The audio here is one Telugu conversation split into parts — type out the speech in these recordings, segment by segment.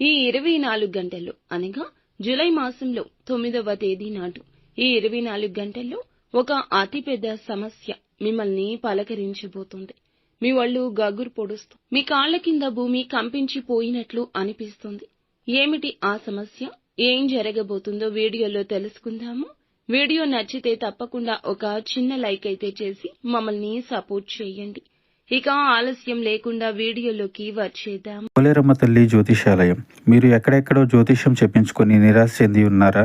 ఈ ఇరవై నాలుగు గంటల్లో అనగా జూలై మాసంలో తొమ్మిదవ తేదీ నాటు ఈ ఇరవై నాలుగు గంటల్లో ఒక అతిపెద్ద సమస్య మిమ్మల్ని పలకరించబోతోంది. మీ ఒళ్ళు గగురు పొడుస్తూ మీ కాళ్ళ కింద భూమి కంపించిపోయినట్లు అనిపిస్తుంది. ఏమిటి ఆ సమస్య? ఏం జరగబోతుందో వీడియోలో తెలుసుకుందాము. వీడియో నచ్చితే తప్పకుండా ఒక చిన్న లైక్ అయితే చేసి మమ్మల్ని సపోర్ట్ చేయండి. ఇక ఆలస్యం లేకుండా వీడియోలోకి వచ్చేద్దాం. పోలేరమ్మ తల్లి జ్యోతిషాలయం. మీరు ఎక్కడెక్కడో జ్యోతిష్యం చెప్పించుకొని నిరాశ చెంది ఉన్నారా?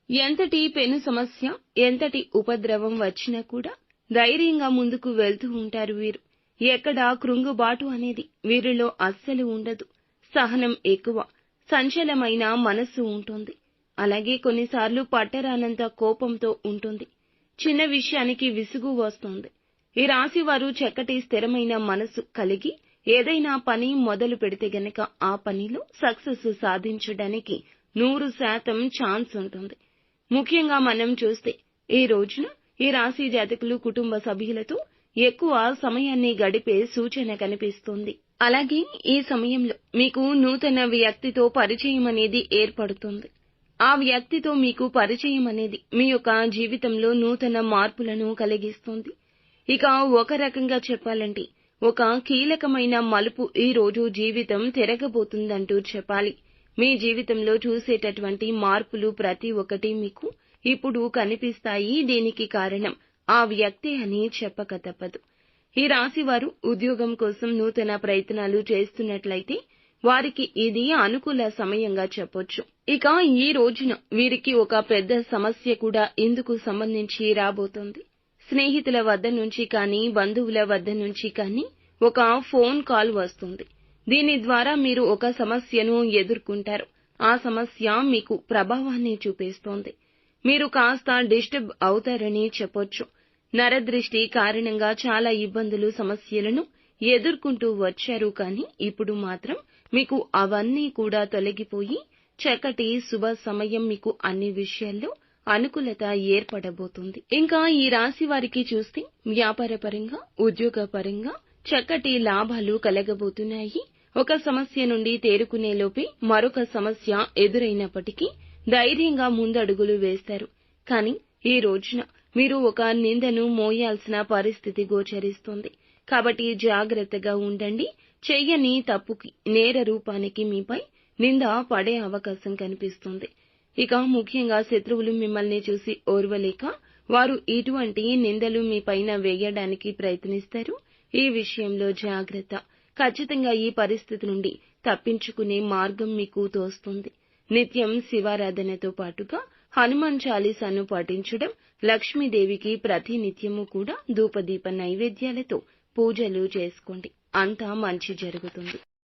ఎంతటి పెను సమస్య ఎంతటి ఉపద్రవం వచ్చినా కూడా ధైర్యంగా ముందుకు వెళ్తూ ఉంటారు వీరు. ఎక్కడ కృంగుబాటు అనేది వీరిలో అస్సలు ఉండదు. సహనం ఎక్కువ సంచలమైన మనస్సు ఉంటుంది. అలాగే కొన్నిసార్లు పట్టరానంత కోపంతో ఉంటుంది. చిన్న విషయానికి విసుగు వస్తుంది. ఈ రాశి వారు చక్కటి స్థిరమైన మనసు కలిగి ఏదైనా పని మొదలు పెడితే గనక ఆ పనిలో సక్సెస్ సాధించడానికి నూరు శాతం ఛాన్స్ ఉంటుంది. ముఖ్యంగా మనం చూస్తే ఈ రోజున ఈ రాశి జాతకులు కుటుంబ సభ్యులతో ఎక్కువ సమయాన్ని గడిపే సూచన కనిపిస్తుంది. అలాగే ఈ సమయంలో మీకు నూతన వ్యక్తితో పరిచయం అనేది ఏర్పడుతుంది. ఆ వ్యక్తితో మీకు పరిచయం అనేది మీ యొక్క జీవితంలో నూతన మార్పులను కలిగిస్తుంది. ఇక ఒక రకంగా చెప్పాలంటే ఒక కీలకమైన మలుపు ఈ రోజు జీవితం తిరగబోతుందంటూ చెప్పాలి. మీ జీవితంలో చూసేటటువంటి మార్పులు ప్రతి ఒక్కటి మీకు ఇప్పుడు కనిపిస్తాయి. దీనికి కారణం ఆ వ్యక్తి అని చెప్పక తప్పదు. ఈ రాశి వారు ఉద్యోగం కోసం నూతన ప్రయత్నాలు చేస్తున్నట్లయితే వారికి ఇది అనుకూల సమయంగా చెప్పొచ్చు. ఇక ఈ రోజున వీరికి ఒక పెద్ద సమస్య కూడా ఇందుకు సంబంధించి రాబోతోంది. స్నేహితుల వద్ద నుంచి కానీ బంధువుల వద్ద నుంచి కానీ ఒక ఫోన్ కాల్ వస్తుంది. దీని ద్వారా మీరు ఒక సమస్యను ఎదుర్కొంటారు. ఆ సమస్య మీకు ప్రభావాన్ని చూపిస్తోంది. మీరు కాస్త డిస్టర్బ్ అవుతారని చెప్పొచ్చు. నరదృష్టి కారణంగా చాలా ఇబ్బందులు సమస్యలను ఎదుర్కొంటూ వచ్చారు కానీ ఇప్పుడు మాత్రం మీకు అవన్నీ కూడా తొలగిపోయి చక్కటి శుభ సమయం మీకు అన్ని విషయాల్లో అనుకూలత ఏర్పడబోతుంది. ఇంకా ఈ రాశి వారికి చూస్తే వ్యాపారపరంగా ఉద్యోగపరంగా చక్కటి లాభాలు కలగబోతున్నాయి. ఒక సమస్య నుండి తేరుకునేలోపే మరొక సమస్య ఎదురైనప్పటికీ ధైర్యంగా ముందడుగులు వేస్తారు. కానీ ఈ రోజున మీరు ఒక నిందను మోయాల్సిన పరిస్థితి గోచరిస్తుంది. కాబట్టి జాగ్రత్తగా ఉండండి. చెయ్యని తప్పుకి నేర రూపానికి మీపై నింద పడే అవకాశం కనిపిస్తుంది. ఇక ముఖ్యంగా శత్రువులు మిమ్మల్ని చూసి ఓర్వలేక వారు ఇటువంటి నిందలు మీ పైన వేయడానికి ప్రయత్నిస్తారు. ఈ విషయంలో జాగ్రత్త. ఖచ్చితంగా ఈ పరిస్థితి నుండి తప్పించుకునే మార్గం మీకు తోస్తుంది. నిత్యం శివారాధనతో పాటుగా హనుమాన్ చాలీసాను పాటించడం లక్ష్మీదేవికి ప్రతి నిత్యము కూడా ధూపదీప నైవేద్యాలతో పూజలు చేసుకోండి. అంతా మంచి జరుగుతుంది.